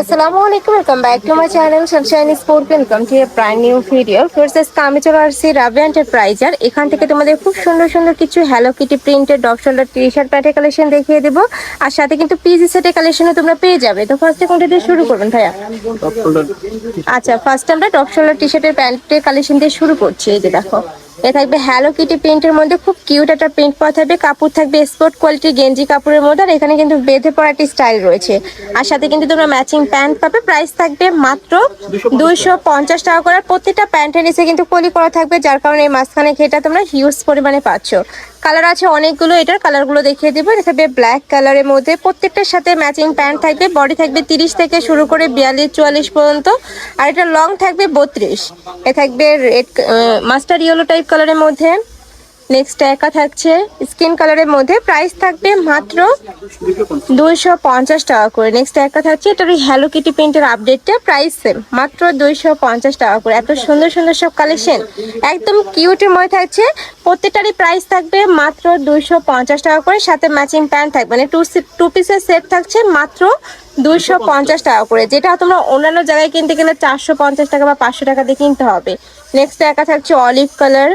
আসসালামু আলাইকুম welcome back to my channel sunshine sport welcome to a brand new video first আজকে আমি চলে আসছি রাবি এন্টারপ্রাইজার এখান থেকে তোমাদের খুব সুন্দর সুন্দর কিছু hello kitty printed drop shoulder T shirt প্যান্টের কালেকশন দেখিয়ে দেবো। আর সাথে কিন্তু পিজি সেটের কালেকশনও তোমরা পেয়ে যাবে। তো ফার্স্টে কোনটা দিয়ে শুরু করবেন ভাইয়া? আচ্ছা ফার্স্ট আমরা টপ শোল্ডার টি শার্টের প্যান্টের কালেকশন দিয়ে শুরু করছি। এই যে দেখো। এ থাকবে হ্যালো কিটি প্রিন্টের মধ্যে খুব কিউট একটা প্রিন্ট পাওয়া থাকবে। কাপড় থাকবে স্পোর্ট কোয়ালিটির গেঞ্জি কাপড়ের মধ্যে আর এখানে কিন্তু বেঁধে পড়া একটি স্টাইল রয়েছে। আর সাথে কিন্তু তোমরা ম্যাচিং প্যান্ট পাবে। প্রাইস থাকবে মাত্র দুইশো পঞ্চাশ টাকা করে। প্রত্যেকটা প্যান্টের নিচে কিন্তু কলি করা থাকবে, যার কারণে এই মাঝখানে ঘেটা তোমরা হিউজ পরিমাণে পাচ্ছ। কালার আছে অনেকগুলো, এটার কালারগুলো দেখিয়ে দেবো। এটা থাকবে ব্ল্যাক কালারের মধ্যে। প্রত্যেকটার সাথে ম্যাচিং প্যান্ট থাকবে বডি থাকবে তিরিশ থেকে শুরু করে বিয়াল্লিশ, চুয়াল্লিশ পর্যন্ত। আর এটা লং থাকবে বত্রিশ। এ থাকবে রেড মাস্টার ইয়েলো টাইপ কালারের মধ্যে। নেক্সট একা থাকছে। স্কিন কালারের মধ্যে প্রাইস থাকবে মাত্র দুইশো পঞ্চাশ টাকা করে। নেক্সট একটা থাকছে এটার ওই হ্যালো কিটি প্রিন্টের আপডেটটা প্রাইস সেম মাত্র দুইশো পঞ্চাশ টাকা করে। এত সুন্দর সুন্দর সব কালেকশন একদম কিউটের মধ্যে থাকছে, প্রত্যেকটারই প্রাইস থাকবে মাত্র দুইশো পঞ্চাশ টাকা করে। সাথে ম্যাচিং প্যান্ট থাকবে। মানে টু টু পিসের সেট থাকছে মাত্র দুইশো পঞ্চাশ টাকা করে। যেটা তোমরা অন্যান্য জায়গায় কিনতে গেলে চারশো পঞ্চাশ টাকা বা পাঁচশো টাকা দিয়ে কিনতে হবে। নেক্সট একা থাকছে অলিভ কালার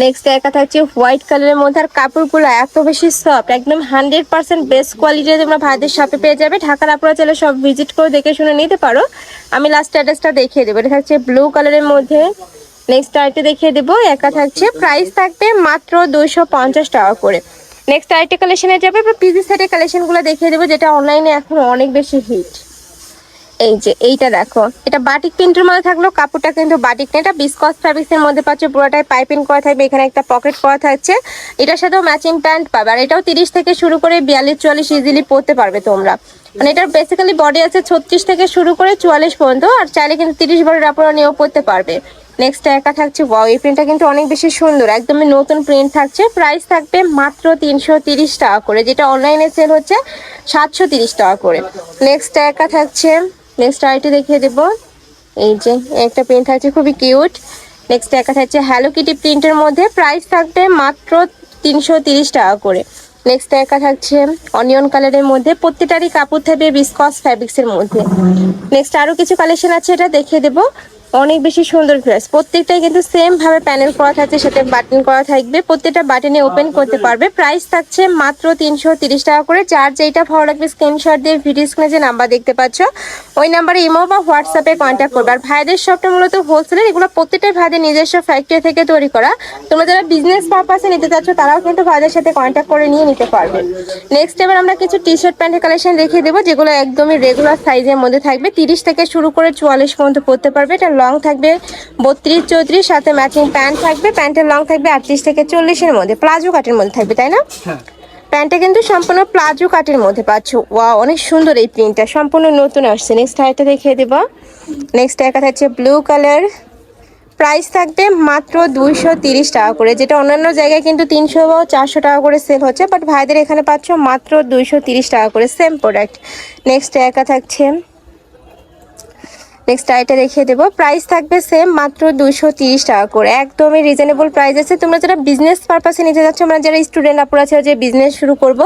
নেক্সট একা থাকছে হোয়াইট কালারের মধ্যে আর কাপড়গুলো এত বেশি সফট একদম হান্ড্রেড পার্সেন্ট বেস্ট কোয়ালিটির তোমরা ভাইদের শপে পেয়ে যাবে। ঢাকার আপনারা চাইলে সব ভিজিট করে দেখে শুনে নিতে পারো। আমি লাস্ট অ্যাড্রেসটা দেখিয়ে দেবো। এটা থাকছে ব্লু কালারের মধ্যে। নেক্সট আরেকটা দেখিয়ে দেবো। একা থাকছে প্রাইস থাকবে মাত্র দুইশো পঞ্চাশ টাকা করে। নেক্সট আরেকটা কালেকশনে যাবে। পিজি সেটের কালেকশনগুলো দেখিয়ে দেবো, যেটা অনলাইনে এখন অনেক বেশি হিট এই যে, এইটা দেখো। এটা বাটিক প্রিন্টের মধ্যে থাকল কাপড়টা কিন্তু বাটিক না এটা বিসকস ফ্যাব্রিক্সের মধ্যে পাচ্ছে, পুরোটাই পাইপিং করা থাকবে। এখানে একটা পকেট করা থাকছে। এটার সাথেও ম্যাচিং প্যান্ট পাবে। আর এটাও তিরিশ থেকে শুরু করে বিয়াল্লিশ, চুয়াল্লিশ ইজিলি পরতে পারবে তোমরা। মানে এটার বেসিক্যালি বডি আছে ছত্রিশ থেকে শুরু করে চুয়াল্লিশ পর্যন্ত। আর চাইলে কিন্তু তিরিশ বডির আপনারা নিয়েও পরতে পারবে। নেক্সট একা থাকছে ওয়াও এই প্রিন্টটা কিন্তু অনেক বেশি সুন্দর। একদমই নতুন প্রিন্ট থাকছে। প্রাইস থাকবে মাত্র তিনশো টাকা করে, যেটা অনলাইনে সেল হচ্ছে সাতশো টাকা করে। নেক্সট একা থাকছে নেক্সট আইটি দেখিয়ে দেব। এই যে, একটা প্রিন্ট থাকছে খুবই কিউট নেক্সট একা থাকছে হ্যালো কিটি প্রিন্টের মধ্যে প্রাইস থাকবে মাত্র তিনশো টাকা করে। নেক্সট একা থাকছে অনিয়ন কালারের মধ্যে প্রত্যেকটারই কাপড় থাকবে বিসকস ফ্যাব্রিক্সের মধ্যে। নেক্সট আরও কিছু কালেকশন আছে, এটা দেখিয়ে দেবো। অনেক বেশি সুন্দর ড্রেস প্রত্যেকটাই কিন্তু সেম ভাবে প্যানেল করা থাকছে, সাথে বাটন করা থাকবে। প্রত্যেকটা বাটনে ওপেন করতে পারবে। প্রাইস থাকছে মাত্র তিনশো টাকা করে। যার যেইটা ভালো লাগবে স্ক্রিনশট দিয়ে ভিডিও স্ক্রিনে যে নাম্বার দেখতে পাচ্ছ, ওই নাম্বারে ইমো বা হোয়াটসঅ্যাপে কন্ট্যাক্ট করবে। আর ভাইদের শপটা মূলত হোলসেলের এগুলো প্রত্যেকটাই ভাইদের নিজস্ব ফ্যাক্টরি থেকে তৈরি করা। তোমরা যারা বিজনেস পারপাসে নিতে চাচ্ছ, তারাও কিন্তু ভাইদের সাথে কন্ট্যাক্ট করে নিয়ে নিতে পারবে। নেক্সট এবার আমরা কিছু টি শার্ট প্যান্টের কালেকশন দেখিয়ে দেবো, যেগুলো একদমই রেগুলার সাইজের মধ্যে থাকবে। তিরিশ থেকে শুরু করে চুয়াল্লিশ পর্যন্ত পড়তে পারবে। এটা লং থাকবে বত্রিশ চৌত্রিশ সাথে ম্যাচিং প্যান্ট থাকবে। প্যান্টের লং থাকবে আটত্রিশ থেকে চল্লিশের মধ্যে প্লাজো কাটের মধ্যে থাকবে তাই না? প্যান্টটা কিন্তু সম্পূর্ণ প্লাজো কাটের মধ্যে পাচ্ছ। ওয়া অনেক সুন্দর এই প্রিন্টটা সম্পূর্ণ নতুন আসছে। নেক্সট হাইটা দেখিয়ে দেবো। নেক্সট একা থাকছে ব্লু কালার প্রাইস থাকবে মাত্র দুইশো তিরিশ টাকা করে যেটা অন্যান্য জায়গায় কিন্তু তিনশো বা চারশো টাকা করে সেল হচ্ছে বাট ভাইদের এখানে পাচ্ছ মাত্র দুইশো তিরিশ টাকা করে সেম প্রোডাক্ট নেক্সট একা থাকছে নেক্সট আইটা দেখিয়ে দেবো। প্রাইস থাকবে সেম মাত্র দুশো টাকা করে। একদমই রিজনেবল প্রাইস আছে। তোমরা যারা বিজনেস পারপাসে নিতে যাচ্ছ আমরা যারা স্টুডেন্ট আপুরা আছে যে বিজনেস শুরু করব,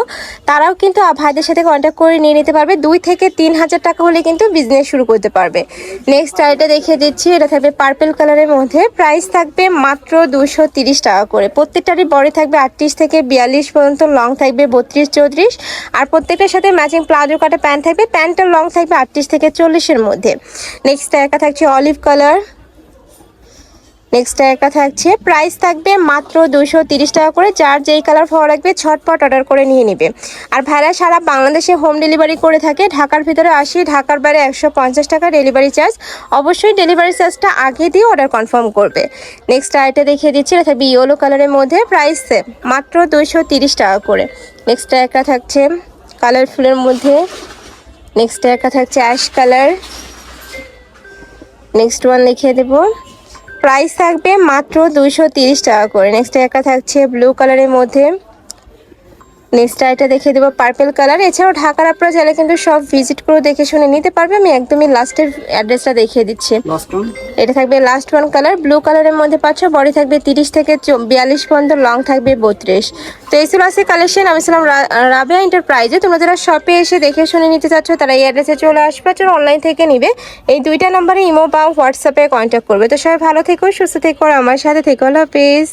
তারাও কিন্তু ভাইদের সাথে কন্ট্যাক্ট করে নিয়ে নিতে পারবে। দুই থেকে তিন হাজার টাকা হলে কিন্তু বিজনেস শুরু করতে পারবে। নেক্সট আইটা দেখিয়ে দিচ্ছি। এটা থাকবে পার্পেল কালারের মধ্যে। প্রাইস থাকবে মাত্র দুশো টাকা করে। প্রত্যেকটারই বডি থাকবে আটত্রিশ থেকে বিয়াল্লিশ পর্যন্ত। লং থাকবে বত্রিশ চৌত্রিশ। আর প্রত্যেকটার সাথে ম্যাচিং প্লাজো কাটা প্যান্ট থাকবে। প্যান্টটা লং থাকবে আটত্রিশ থেকে চল্লিশের মধ্যে। নেক্সট একা থাকছে অলিভ কালার নেক্সট একা থাকছে প্রাইস থাকবে মাত্র দুশো টাকা করে। যার যেই কালার ভালো লাগবে ছটপট অর্ডার করে নিয়ে নেবে। আর ভাইরা সারা বাংলাদেশে হোম ডেলিভারি করে থাকে। ঢাকার ভিতরে আসি, ঢাকার বাইরে একশো পঞ্চাশ টাকা ডেলিভারি চার্জ অবশ্যই ডেলিভারি চার্জটা আগে দিয়ে অর্ডার কনফার্ম করবে। নেক্সট আইটা দেখিয়ে দিচ্ছি, এটা ইয়েলো কালারের মধ্যে প্রাইস মাত্র দুশো টাকা করে। নেক্সট একা থাকছে কালারফুলের মধ্যে। নেক্সট একা থাকছে অ্যাশ কালার নেক্সট ওয়ান লিখে দেব। প্রাইস থাকবে মাত্র দুইশো টাকা করে। নেক্সট একটা থাকছে ব্লু কালারের মধ্যে। নেক্সট এটা দেখিয়ে দেবো পার্পেল কালার এছাড়াও ঢাকার আপনারা চাইলে কিন্তু সব ভিজিট করে দেখে শুনে নিতে পারবে। আমি একদমই লাস্টের অ্যাড্রেসটা দেখিয়ে দিচ্ছি। এটা থাকবে লাস্ট ওয়ান কালার ব্লু কালারের মধ্যে পাচ্ছ বডি থাকবে তিরিশ থেকে বিয়াল্লিশ পর্যন্ত লং থাকবে বত্রিশ। তো এই ছিল আছে কালেকশন আমি ছিলাম রাবেয়া এন্টারপ্রাইজে তোমরা যারা শপে এসে দেখে শুনে নিতে চাচ্ছ তারা এই অ্যাড্রেসে চলে আসবে আর অনলাইন থেকে নিবে এই দুইটা নম্বরে ইমো বা হোয়াটসঅ্যাপে কন্ট্যাক্ট করবে। তো সবাই ভালো থেকো সুস্থ থেকো আমার সাথে থেকো। হলো পেজ